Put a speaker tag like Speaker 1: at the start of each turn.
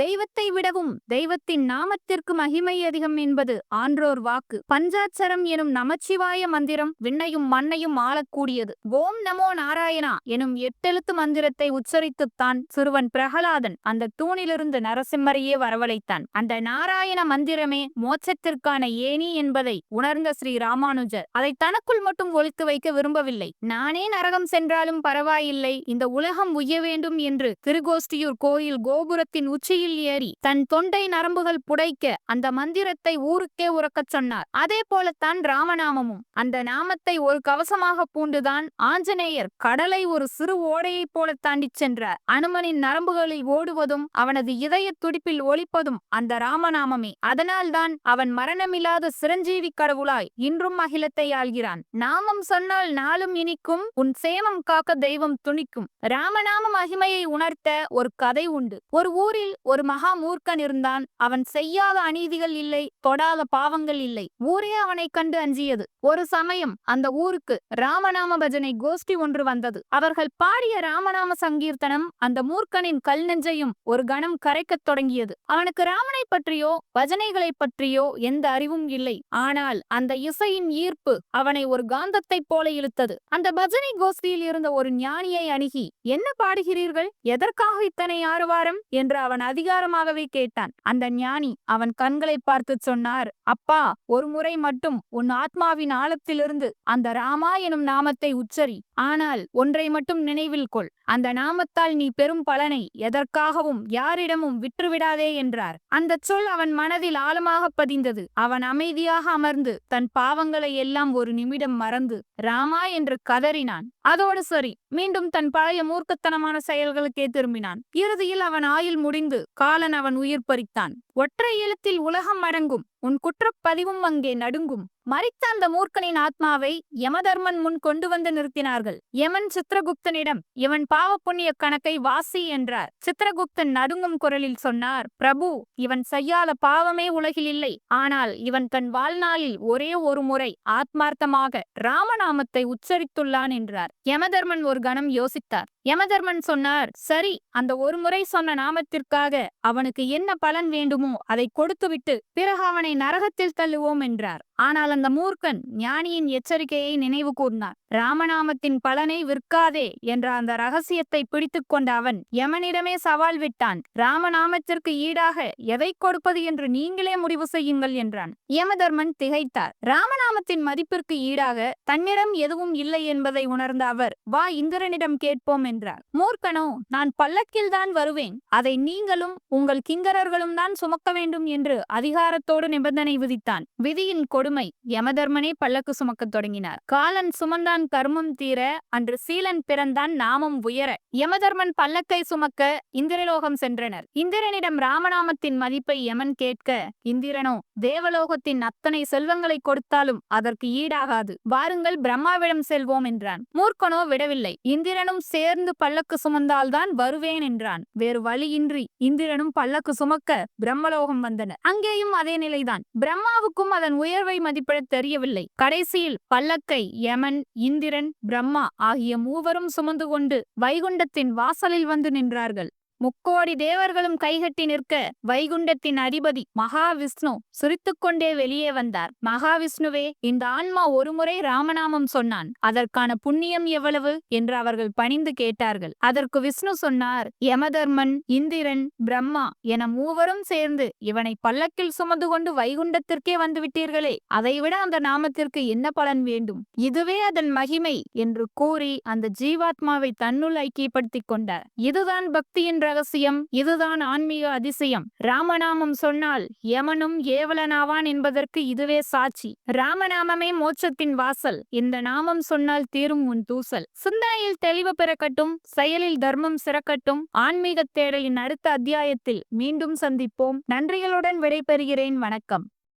Speaker 1: தெய்வத்தை விடவும் தெய்வத்தின் நாமத்திற்கு மகிமை அதிகம் என்பது ஆன்றோர் வாக்கு. பஞ்சாட்சரம் எனும் நமச்சிவாய மந்திரம் விண்ணையும் மண்ணையும் ஆளக்கூடியது. ஓம் நமோ நாராயணா எனும் எட்டெழுத்து மந்திரத்தை உச்சரித்துத்தான் சிறுவன் பிரகலாதன் அந்த தூணிலிருந்து நரசிம்மரையே வரவழைத்தான். அந்த நாராயண மந்திரமே மோட்சத்திற்கான ஏணி என்பதை உணர்ந்த ஸ்ரீ ராமானுஜர் அதை தனக்குள் மட்டும் ஒழித்து வைக்க விரும்பவில்லை. நானே நரகம் சென்றாலும் பரவாயில்லை. இந்த உலகம் உய்ய வேண்டும் என்று திருகோஷ்டியூர் கோயில் கோபுரத்தின் உச்சியில் ஏறி தன் தொண்டை நரம்புகள் புடைக்க அந்த மந்திரத்தை ஊருக்கே உறக்கச் சொன்னார். அதே போலத்தான் ராமநாமமும். அந்த நாமத்தை ஒரு கவசமாக பூண்டுதான் ஆஞ்சநேயர் கடலை ஒரு சிறு ஓடையைப் போல தாண்டி சென்றார். அனுமனின் நரம்புகளில் ஓடுவதும் அவனது இதய துடிப்பில் ஒழிப்பதும் அந்த ராமநாமமே. அதனால்தான் அவன் மரணமில்லாத சிரஞ்சீவி கடவுளாய் இன்றும் அகிலத்தை ஆள்கிறான். நாமம் சொன்னால் நாளும் இனிக்கும் உன் சேமம் காக்க தெய்வம் துணிக்கும். ராமநாம மகிமையை உணர்த்த ஒரு கதை உண்டு. ஒரு ஊரில் ஒரு ஒரு மகா மூர்க்கன் இருந்தான். அவன் செய்யாத அநீதிகள் இல்லை தொடாத பாவங்கள் இல்லை. ஊரே அவனை கண்டு அஞ்சியது. ஒரு சமயம் அந்த ஊருக்கு ராமநாம பஜனை கோஷ்டி ஒன்று வந்தது. அவர்கள் பாடிய ராமநாம சங்கீர்த்தனம் அந்த மூர்க்கனின் கல் நெஞ்சையும் ஒரு கணம் கரைக்கத் தொடங்கியது. அவனுக்கு ராமனை பற்றியோ பஜனைகளை பற்றியோ எந்த அறிவும் இல்லை. ஆனால் அந்த இசையின் ஈர்ப்பு அவனை ஒரு காந்தத்தைப் போல இழுத்தது. அந்த பஜனை கோஷ்டியில் இருந்த ஒரு ஞானியை அணுகி என்ன பாடுகிறீர்கள்? எதற்காக இத்தனை ஆறுவாரம்? என்று அவன் அதிகாரமாகவே கேட்டான். அந்த ஞானி அவன் கண்களை பார்த்து சொன்னார் அப்பா ஒரு முறை மட்டும் உன் ஆத்மாவின் ஆழத்திலிருந்து அந்த ராமா எனும் நாமத்தை உச்சரி. ஆனால் ஒன்றை மட்டும் நினைவில் கொள். அந்த நாமத்தால் நீ பெரும் பலனை எதற்காகவும் யாரிடமும் விற்றுவிடாதே என்றார். அந்த சொல் அவன் மனதில் ஆழமாக பதிந்தது. அவன் அமைதியாக அமர்ந்து தன் பாவங்களை எல்லாம் ஒரு நிமிடம் மறந்து ராமா என்று கதறினான். அதோடு சரி மீண்டும் தன் பழைய மூர்க்கத்தனமான செயல்களுக்கே திரும்பினான். இறுதியில் அவன் ஆயுள் முடிந்து காலன் அவன் உயிர் பறித்தான். ஒற்றை எழுத்தில் உலகம் அடங்கும். உன் குற்றப்பதிவும் அங்கே நடுங்கும். மறித்த அந்த மூர்க்கனின் ஆத்மாவை யமதர்மன் முன் கொண்டு வந்து நிறுத்தினார்கள். யமன் சித்திரகுப்தனிடம் இவன் பாவ புண்ணிய கணக்கை வாசி என்றார். சித்திரகுப்தன் நடுங்கும் குரலில் சொன்னார் பிரபு இவன் செய்யாத பாவமே உலகில் இல்லை. ஆனால் இவன் தன் வாழ்நாளில் ஒரே ஒரு முறை ஆத்மார்த்தமாக ராமநாமத்தை உச்சரித்துள்ளான் என்றார். யமதர்மன் ஒரு கணம் யோசித்தார். யமதர்மன் சொன்னார் சரி அந்த ஒரு முறை சொன்ன நாமத்திற்காக அவனுக்கு என்ன பலன் வேண்டுமோ அதை கொடுத்துவிட்டு பிறகு அவனை நரகத்தில் தள்ளுவோம் என்றார். ஆனால் அந்த மூர்க்கன் ஞானியின் எச்சரிக்கையை நினைவு கூர்ந்தார். ராமநாமத்தின் பலனை விற்காதே என்ற அந்த ரகசியத்தை பிடித்து கொண்ட அவன் யமனிடமே சவால் விட்டான். ராமநாமத்திற்கு ஈடாக எதை கொடுப்பது என்று நீங்களே முடிவு செய்யுங்கள் என்றான். யமதர்மன் திகைத்தார். ராமநாமத்தின் மதிப்பிற்கு ஈடாக தன்னிடம் எதுவும் இல்லை என்பதை உணர்ந்த அவர் வா இந்திரனிடம் கேட்போம் என்றார். மூர்க்கனோ நான் பல்லக்கில் தான் வருவேன். அதை நீங்களும் உங்கள் கிங்கரர்களும் தான் சுமக்க வேண்டும் என்று அதிகாரத்தோடு நிபந்தனை விதித்தான். விதியின் கொடுமை யமதர்மனே பல்லக்கு சுமக்கத் தொடங்கினார். காலன் சுமந்தான் கர்மம் தீர அன்று சீலன் பிறந்தான் நாமம் உயர. யமதர்மன் பல்லக்கை சுமக்க இந்திரலோகம் சென்றனர். இந்திரனிடம் ராமநாமத்தின் மதிப்பை யமன் கேட்க இந்திரனோ தேவலோகத்தின் அத்தனை செல்வங்களை கொடுத்தாலும் அதற்கு ஈடாகாது. வாருங்கள் பிரம்மாவிடம் செல்வோம் என்றான். மூர்க்கனோ விடவில்லை. இந்திரனும் சேர்ந்து பல்லக்கு சுமந்தால்தான் வருவேன் என்றான். வேறு வழியின்றி இந்திரனும் பல்லக்கு சுமக்க பிரம்மலோகம் வந்தனர் அங்கேயும் அதே நிலைதான். பிரம்மாவுக்கும் அதன் உயர்வை மதிப்பிட தெரியவில்லை. கடைசியில் பல்லக்கை யமன் இந்திரன் பிரம்மா ஆகிய மூவரும் சுமந்து கொண்டு வைகுண்டத்தின் வாசலில் வந்து நின்றார்கள். முக்கோடி தேவர்களும் கைகட்டி நிற்க வைகுண்டத்தின் அதிபதி மகாவிஷ்ணு சிரித்துக்கொண்டே வெளியே வந்தார். மகாவிஷ்ணுவே இந்த ஆன்மா ஒருமுறை ராமநாமம் சொன்னான். அதற்கான புண்ணியம் எவ்வளவு? என்று அவர்கள் பணிந்து கேட்டார்கள். அதற்கு விஷ்ணு சொன்னார் யமதர்மன் இந்திரன் பிரம்மா என மூவரும் சேர்ந்து இவனை பல்லக்கில் சுமந்து கொண்டு வைகுண்டத்திற்கே வந்து விட்டீர்களே அதைவிட அந்த நாமத்திற்கு என்ன பலன் வேண்டும்? இதுவே அதன் மகிமை என்று கூறி அந்த ஜீவாத்மாவை தன்னுள் ஐக்கியப்படுத்திக் கொண்டார். இதுதான் பக்தி என்ற ரகசியம் இதுதான் ஆன்மீக அதிசயம். ராமநாமம் சொன்னால் யமனும் ஏவலனாவான் என்பதற்கு இதுவே சாட்சி. ராமநாமமே மோட்சத்தின் வாசல். இந்த நாமம் சொன்னால் தீரும் உன் தூசல். சிந்தனையில் தெளிவு பிறக்கட்டும் செயலில் தர்மம் சிறக்கட்டும். ஆன்மீக தேடலின் அடுத்த அத்தியாயத்தில் மீண்டும் சந்திப்போம். நன்றிகளுடன் விடைபெறுகிறேன். வணக்கம்.